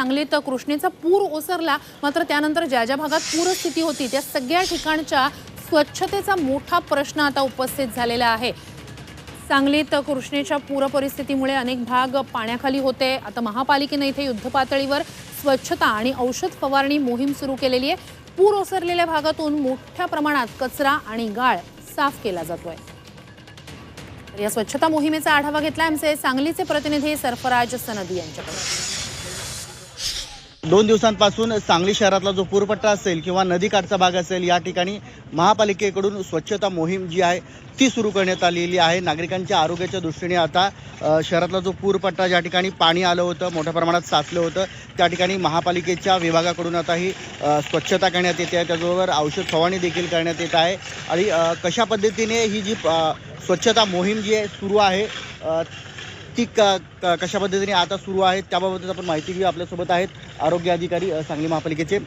सांगलीत कृष्णेचा पूर ओसरला मात्र त्यानंतर ज्या ज्या भागात पूरस्थिती होती त्या सगळ्या ठिकाणच्या स्वच्छतेचा मोठा प्रश्न आता उपस्थित झालेला आहे. सांगलीत कृष्णेच्या पूर परिस्थितीमुळे अनेक भाग पाण्याखाली होते. आता महापालिकेनं इथे युद्धपातळीवर स्वच्छता आणि औषध फवारणी मोहीम सुरू केलेली आहे. पूर ओसरलेल्या भागातून मोठ्या प्रमाणात कचरा आणि गाळ साफ केला जातोय. या स्वच्छता मोहिमेचा आढावा घेतला आमचे सांगलीचे प्रतिनिधी सरफराज सनदी यांच्याकडे दोन दिवसांपासून सांगली शहरातला जो पूरपट्टा असेल किंवा नदीकाठचा भाग असेल या ठिकाणी महापालिकेकडून स्वच्छता मोहीम जी आहे ती सुरू करण्यात आलेली आहे. नागरिकांच्या आरोग्याच्या दृष्टीने आता शहरातला जो पूरपट्टा ज्या ठिकाणी पाणी आलं होतं मोठ्या प्रमाणात साचलं होतं त्या ठिकाणी महापालिकेच्या विभागाकडून आता ही स्वच्छता करण्यात येते आहे. त्याचबरोबर औषध फवारणी देखील करण्यात येत आहे. आणि कशा पद्धतीने ही जी स्वच्छता मोहीम जी आहे सुरू आहे अ, क क- कशा पद्धतीने आता सुरू आहे त्याबाबतच आपण माहिती घेऊ. आपल्यासोबत आहेत आरोग्य अधिकारी सांगली महापालिकेचे.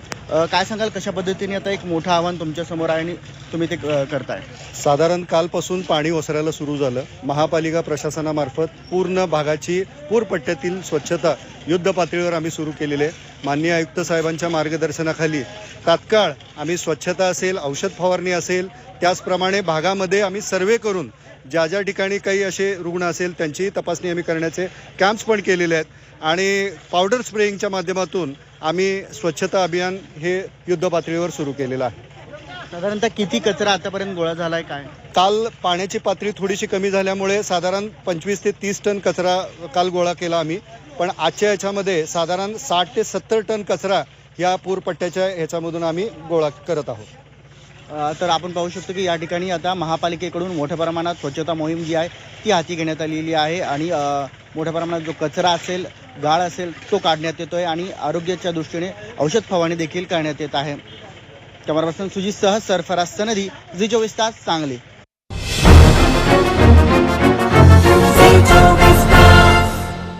काय सांगाल कशा पद्धतीने आता एक मोठं आव्हान तुमच्यासमोर आहे आणि तुम्ही ते क- करताय? साधारण कालपासून पाणी ओसरायला सुरू झालं. महापालिका प्रशासनामार्फत पूर्ण भागाची पूरपट्ट्यातील स्वच्छता युद्ध पातळीवर आम्ही सुरू केलेले. आहे माननीय आयुक्त साहेबांच्या मार्गदर्शनाखाली तात्काळ आम्ही स्वच्छता असेल औषध फवारणी असेल त्याचप्रमाणे भागामध्ये आम्ही सर्वे करून ज्या ज्या ठिकाणी काही असे रुग्ण असेल त्यांचीही तपासणी आम्ही करण्याचे कॅम्प्स पण केलेले आहेत. आणि पावडर स्प्रेइंगच्या माध्यमातून आम्ही स्वच्छता अभियान हे युद्ध पातळीवर सुरू केलेलं आहे. साधारणतः किती कचरा आतापर्यंत गोळा झालाय काय? काल पाण्याची पातळी थोडीशी कमी झाल्यामुळे साधारण पंचवीस ते तीस टन कचरा काल गोळा केला आम्ही. पण आजच्या याच्यामध्ये साधारण साठ ते सत्तर टन कचरा या पूरपट्ट्याच्या ह्याच्यामधून आम्ही गोळा करत आहोत. अ, तर आपण पाहू शकतो की या ठिकाणी आता महापालिकेकडून मोठ्या प्रमाणात स्वच्छता मोहीम जी आहे ती हाती घेण्यात आलेली आहे आणि अ, मोठ्या प्रमाणात जो कचरा असेल गाळ असेल तो काढण्यात येतोय आणि आरोग्याच्या दृष्टीने औषध फवारणी देखील करण्यात येत आहे. कॅमेरा पर्सन सुजित सह सरफराज सनदी जी चोवीस तास सांगली.